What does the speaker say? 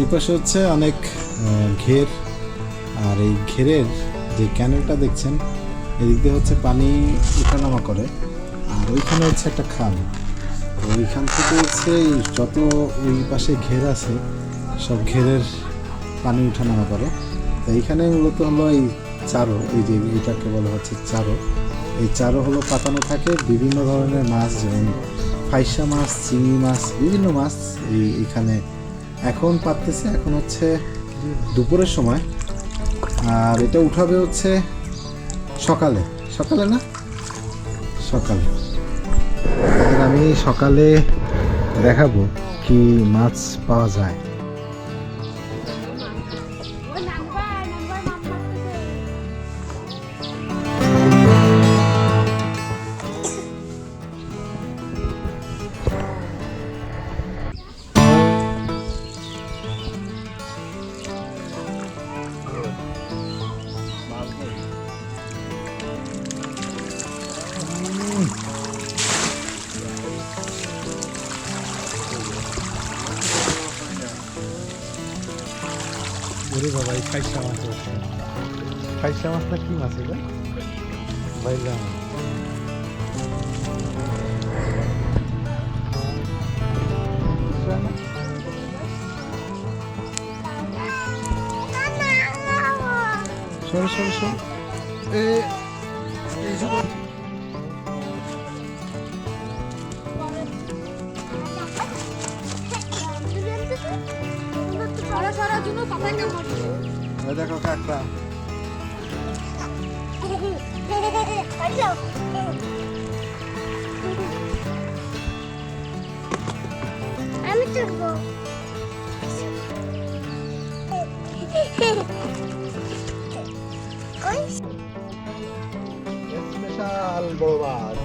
এই পাশে হচ্ছে অনেক ঘের, আর এই ঘেরের যে ক্যানেলটা দেখছেন, এদিক দিয়ে হচ্ছে পানি উঠানামা করে, আর ওইখানে হচ্ছে একটা খাল। ওইখান থেকে হচ্ছে যত ওই পাশে ঘের আছে, সব ঘেরের পানি উঠানামা করে। তো এইখানে মূলত হলো এই চারো, এই যে এটাকে বলা হচ্ছে চারো। এই চারো হলো পাতানো থাকে, বিভিন্ন ধরনের মাছ যেমন ফাইসা মাছ, চিংড়ি মাছ, বিভিন্ন মাছ এই এখানে এখন পাততেছে এখন হচ্ছে দুপুরের সময়। আর এটা উঠাবে হচ্ছে সকালে। সকালে না? সকালে। আমি সকালে দেখাবো কি মাছ পাওয়া যায়। ওরে বাবা এই খাইছা মাছ খাইছা মাছ না কি মাছ এটা বাইলা মাছ সরে সরে সরে সারা সারা জন্য দেখো কাকড়া আমি স্পেশাল বড় মাছ